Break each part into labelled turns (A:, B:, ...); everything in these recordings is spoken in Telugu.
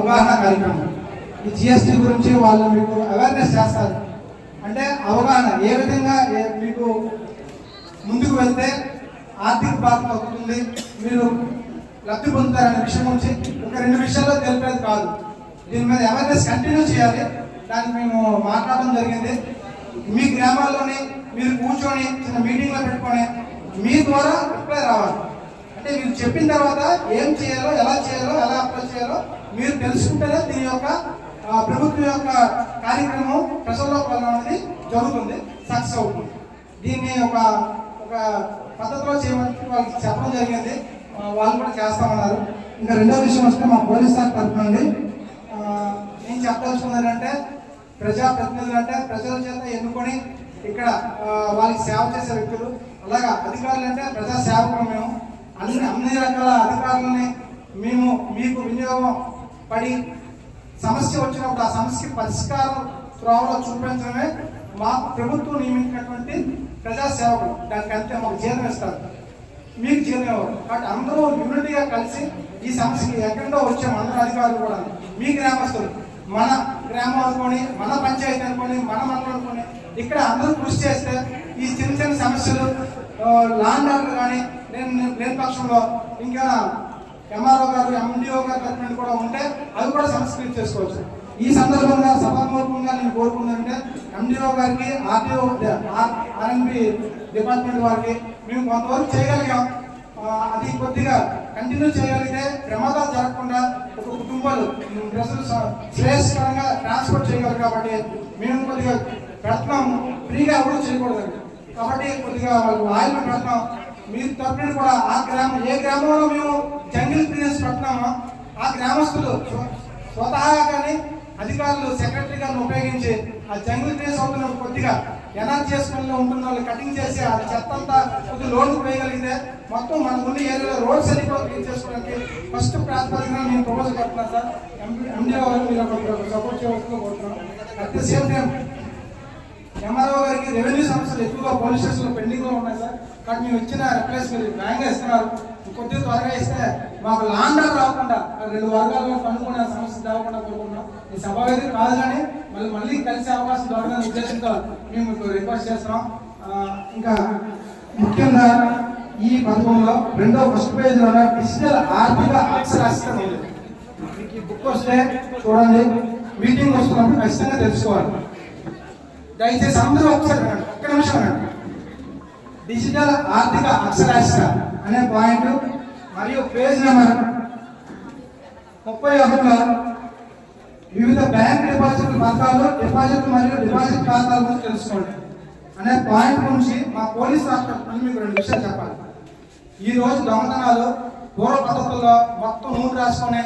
A: అవగాహన కార్యక్రమం ఈ జిఎస్టీ గురించి వాళ్ళు మీకు అవేర్నెస్ చేస్తారు. అంటే అవగాహన ఏ విధంగా మీకు ముందుకు వెళ్తే ఆర్థిక బాధ అవుతుంది మీరు లబ్ధి పొందుతారనే విషయం గురించి ఒక రెండు విషయాల్లో తెలిపేది కాదు. దీని మీద అవేర్నెస్ కంటిన్యూ చేయాలి. దానికి మేము మాట్లాడడం జరిగింది. మీ గ్రామాల్లోని మీరు కూర్చొని చిన్న మీటింగ్లో పెట్టుకొని మీ ద్వారా రిప్లై రావాలి. అంటే మీరు చెప్పిన తర్వాత ఏం చేయాలో ఎలా చేయాలో ఎలా అప్లై చేయాలో మీరు తెలుసుకుంటేనే దీని యొక్క ప్రభుత్వం యొక్క కార్యక్రమం ప్రజల్లో వెళ్ళడం అనేది జరుగుతుంది సక్సెస్ అవుతుంది. దీన్ని ఒక ఒక పద్ధతిలో చేయమని వాళ్ళకి చెప్పడం జరిగింది. వాళ్ళు కూడా చేస్తామన్నారు. ఇంకా రెండో విషయం వస్తే మా పోలీస్ శాఖ తరఫున నుండి నేను ఏం ఏంటంటే ప్రజాప్రతినిధులు అంటే ప్రజల చేత ఎన్నుకొని ఇక్కడ వాళ్ళకి సేవ చేసే వ్యక్తులు అలాగా అధికారులు అంటే ప్రజా సేవకులు మేము. అన్ని అన్ని రకాల అధికారులని మేము మీకు వినియోగం పడి సమస్య వచ్చినప్పుడు ఆ సమస్య పరిష్కారం త్రోవలో చూపించడమే మా ప్రభుత్వం నియమించినటువంటి ప్రజాసేవకులు దానికి అంతే మాకు జీవనం ఇస్తారు. మీకు జీవనం ఇవ్వరు. కాబట్టి అందరూ యూనిటీగా కలిసి ఈ సమస్యకి ఎక్కడో వచ్చే అందరూ అధికారులు కూడా. మీ గ్రామస్తులు మన గ్రామం అనుకోని మన పంచాయతీ అనుకోని మన మండలం అనుకోని ఇక్కడ అందరూ కృషి చేస్తే ఈ చిన్న చిన్న సమస్యలు లాండ్ ఆర్డర్ కానీ నేను లేని పక్షంలో ఇంకా ఎంఆర్ఓ గారు ఎండిఓ గారు తరఫు కూడా ఉంటే అవి కూడా సంస్కృతి చేసుకోవచ్చు. ఈ సందర్భంగా సభాపూర్వకంగా నేను కోరుకుందంటే ఎండిఓ గారికి ఆర్టీఓ ఆర్ఎన్బి డిపార్ట్మెంట్ వారికి మేము కొంతవరకు చేయగలిగాం. అది కొద్దిగా కంటిన్యూ చేయగలిగితే ప్రమాదాలు జరగకుండా ఒక కుటుంబాలు ప్రజలు శ్రేయస్కరంగా ట్రాన్స్పోర్ట్ చేయగలరు కాబట్టి మేము కొద్దిగా ప్రయత్నం ఫ్రీగా ఎవరు చేయకూడదు కాబట్టి కొద్దిగా వాళ్ళు ఆయిల్ ప్రయత్నం మీరు తరపున కూడా ఆ గ్రామం ఏ గ్రామంలో మేము జంగిల్ క్లీనర్స్ పెడుతున్నామో ఆ గ్రామస్తులు స్వతహాగా కానీ అధికారులు సెక్రటరీ గారిని ఉపయోగించి ఆ జంగిల్ ప్లేస్ అవుతున్న కొద్దిగా ఎనర్జీ చేసుకుని ఉంటున్న వాళ్ళు కటింగ్ చేసి ఆ చెత్త అంతా కొద్దిగా లోన్ పోయగలిగితే మొత్తం మన ఉన్న ఏరియాలో రోడ్స్ అన్ని కూడా క్లీన్ చేసుకోవడానికి. ఫస్ట్ ప్రాతిపదికన నేను ప్రపోజల్ కడుతున్నాను సార్. ఎండి గారు మీరు సపోర్ట్ చేయవలసిందిగా కోరుతున్నాను. At the same time MRO గారికి రెవెన్యూ సమస్యలు ఎక్కువగా పోలీస్ స్టేషన్లో పెండింగ్ లో మేము ఇచ్చిన రిప్లేస్ మీరు న్యాయంగా ఇస్తున్నారు కొద్దిగా త్వరగా ఇస్తే మాకు లాండర్ రాకుండా రెండు వర్గాల్లో పండుకునే సమస్య తేవకుండా కోరుకుంటున్నాం. ఈ సభ వేదిక కాదు కానీ మళ్ళీ మళ్ళీ కలిసే అవకాశం దొరకని ఉద్దేశంతో మేము మీకు రిక్వెస్ట్ చేస్తున్నాం. ఇంకా ముఖ్యంగా ఈ పథకంలో రెండో ఫస్ట్ పేజ్ డిజిటల్ ఆర్థిక అక్షరాస్యత ఉంది. మీకు ఈ బుక్ వస్తే చూడండి. మీటింగ్ వస్తున్నప్పుడు ఖచ్చితంగా తెలుసుకోవాలి. దయచేసి అందరూ ఒకసారి ఒక్క నిమిషం డిజిటల్ ఆర్థిక అక్షరాస్యత అనే పాయింట్ మరియు పేజ్ నెంబర్ ముప్పై ఒకటిలో వివిధ బ్యాంక్ డిపాజిట్ పథకాలు డిపాజిట్ మరియు డిపాజిట్ ఖాతాల గురించి తెలుసుకోండి. అనే పాయింట్ గురించి మా పోలీస్ రాష్ట్రం మీకు రెండు విషయాలు చెప్పాలి. ఈ రోజు దొంగతనాలు పూర్వ పద్ధతుల్లో మొత్తం నూనె రాసుకొని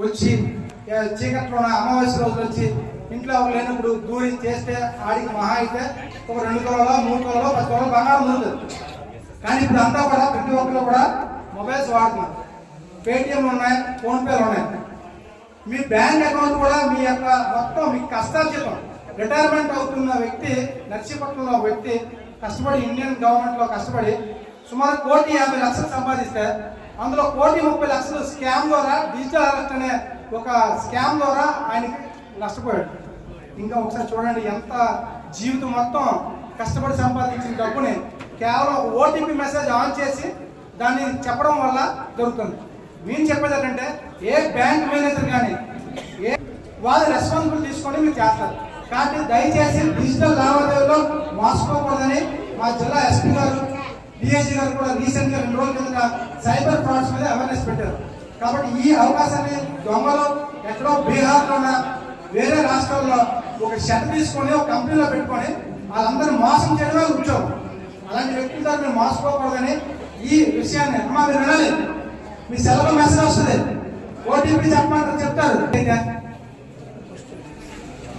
A: వచ్చి ఏ, చీకట్లోన అమావాస్య రోజులు వచ్చి ఇంట్లో ఎవరు లేనప్పుడు దూరి చేస్తే ఆడికి మహా అయితే ఒక రెండు తొలలో మూడు తొలలో పది తొలలో బంగారం ఉంది. కానీ ఇప్పుడు అంతా కూడా ప్రతి ఒక్కరు కూడా మొబైల్స్ వాడుతున్నారు. పేటిఎం ఉన్నాయి ఫోన్పేలు ఉన్నాయి. మీ బ్యాంక్ అకౌంట్ కూడా మీ యొక్క మొత్తం మీ కష్టార్జితం. రిటైర్మెంట్ అవుతున్న వ్యక్తి నర్సీపట్నంలో ఒక వ్యక్తి కష్టపడి ఇండియన్ గవర్నమెంట్లో కష్టపడి సుమారు కోటి యాభై లక్షలు సంపాదిస్తే అందులో కోటి ముప్పై లక్షలు స్కామ్ ద్వారా డిజిటల్ అరెస్ట్ అనే ఒక స్కామ్ ద్వారా ఆయనకి నష్టపోయాడు. ఇంకా ఒకసారి చూడండి ఎంత జీవితం మొత్తం కష్టపడి సంపాదించిన డబ్బుని కేవలం ఓటీపీ మెసేజ్ ఆన్ చేసి దాన్ని చెప్పడం వల్ల దొరుకుతుంది. మేము చెప్పేది ఏంటంటే ఏ బ్యాంక్ మేనేజర్ కానీ ఏ వాళ్ళు రెస్పాన్సిబుల్ తీసుకొని మీరు చేస్తారు. కాబట్టి దయచేసి డిజిటల్ లావాదేవీలో మోసపోకూడదని మా జిల్లా ఎస్పీ గారు డిఐజీ గారు కూడా రీసెంట్గా రెండు రోజుల కింద సైబర్ ఫ్రాడ్స్ మీద అవేర్నెస్ పెట్టారు. కాబట్టి ఈ అవకాశాన్ని దొంగలు ఎక్కడో బీహార్లోనా వేరే రాష్ట్రాల్లో ఒక షర్ట్ తీసుకొని ఒక కంపెనీలో పెట్టుకొని వాళ్ళందరూ మోసం చేయడమే ఉద్యోగం. అలాంటి వ్యక్తులతో మీరు మోసపోకూడదని ఈ విషయాన్ని అమ్మా మీరు వినాలి. మీ సెలవు మెసేజ్ వస్తుంది. ఓటీపీ చెప్పమంటారు చెప్తారు.